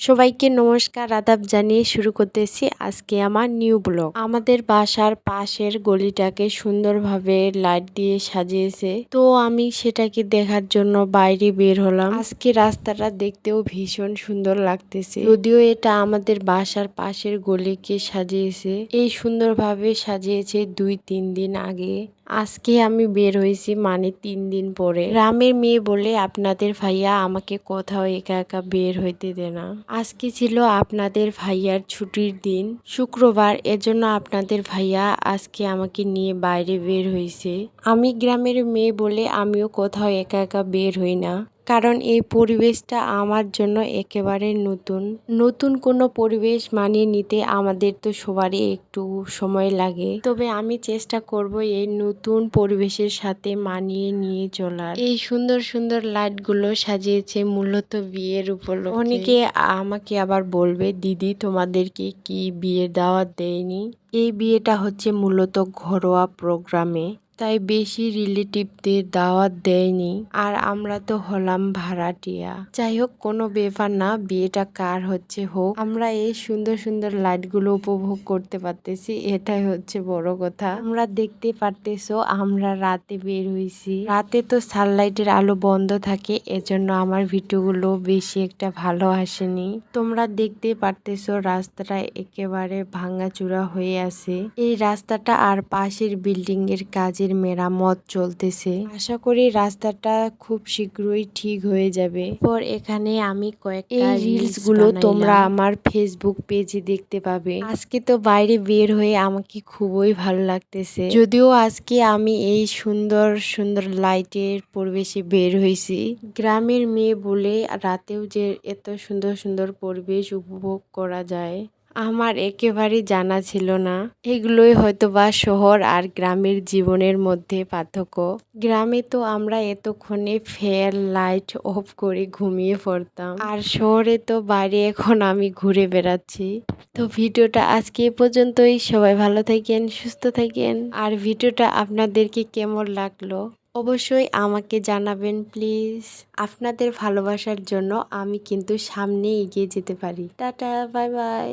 সবাইকে নমস্কার, আদাব জানিয়ে শুরু করতেছি আজকে আমার নিউ ব্লগ। আমাদের বাসার পাশের গলিটাকে সুন্দরভাবে লাইট দিয়ে সাজিয়েছে। তো আমি সেটাকে দেখার জন্য বাইরে বের হলাম। আজকে রাস্তাটা দেখতেও ভীষণ সুন্দর লাগতেছে। যদিও এটা আমাদের বাসার পাশের গলিকে সাজিয়েছে। এই সুন্দরভাবে সাজিয়েছে দুই তিন দিন আগে। আজকে আমি বের হয়েছি মানে তিন দিন পরে। রামের মেয়ে বলে, আপনাদের ভাইয়া আমাকে কোথাও একা একা বের হইতে দে না। আজকে ছিল আপনাদের ভাইয়ার ছুটির দিন। শুক্রবার, এজন্য আপনাদের ভাইয়া আজকে আমাকে নিয়ে বাইরে বের হয়েছে আমি গ্রামের মেয়ে বলে, আমিও কোথাও একা একা বের হই না। কারণ এই পরিবেশটা আমার জন্য একেবারে নতুন। নতুন কোনো পরিবেশ মানিয়ে নিতে আমাদের তো সবারই একটু সময় লাগে। তবে আমি চেষ্টা করব এই নতুন পরিবেশের সাথে মানিয়ে নিয়ে চলার। এই সুন্দর সুন্দর লাইটগুলো সাজিয়েছে মূলত বিয়ের উপলক্ষে। অনেকে আমাকে আবার বলবে, দিদি, তোমাদেরকে কি বিয়ে দাওয়াত দেয়নি? এই বিয়েটা হচ্ছে মূলত ঘরোয়া প্রোগ্রামে। তাই বেশি রিলেটিভদের দাওয়াত দেয়নি। আর আমরা তো হলাম ভাড়াটিয়া। যাই হোক, কোনো ব্যাপার না, বিয়েটা কার হচ্ছে হোক। আমরা এই সুন্দর সুন্দর লাইটগুলো উপভোগ করতে পারতেছি, এটাই হচ্ছে বড় কথা। আমরা দেখতে পারতেছো, আমরা রাতে বের হইছি। রাতে তো সানলাইটের আলো বন্ধ থাকে, এজন্য আমার ভিডিওগুলো বেশি একটা ভালো আসেনি। তোমরা দেখতে পারতেছো, রাস্তাটা একেবারে ভাঙাচুরা হয়ে আছে। এই রাস্তাটা আর পাশের বিল্ডিং এর কাজের মেরামত চলতেছে। আশা করি রাস্তাটা খুব শীঘ্রই ঠিক হয়ে যাবে। পর এখানে আমি কয়েকটা রিলসগুলো তোমরা আমার ফেসবুক পেজে দেখতে পাবে। আজকে তো বাইরে বের হয়ে আমাকে খুবই ভালো লাগতেছে। যদিও আজকে আমি এই সুন্দর সুন্দর লাইটের পরিবেশে বের হয়েছি। গ্রামের মেয়ে বলে রাতেও যে এত সুন্দর সুন্দর পরিবেশ উপভোগ করা যায়। আমার একেবারে জানা ছিল না। এগুলোই হয়তো বা শহর আর গ্রামের জীবনের মধ্যে পার্থক্য। গ্রামে তো আমরা এতক্ষণে ফ্যান, লাইট অফ করে ঘুমিয়ে পড়তাম। আর শহরে তো বাইরে এখন আমি ঘুরে বেড়াচ্ছি। তো ভিডিওটা আজকে এ পর্যন্তই। সবাই ভালো থাকেন, সুস্থ থাকেন। আর ভিডিওটা আপনাদেরকে কেমন লাগল? অবশ্যই আমাকে জানাবেন, প্লিজ। আপনাদের ভালোবাসার জন্য আমি কিন্তু সামনে এগিয়ে যেতে পারি। Tata, bye bye.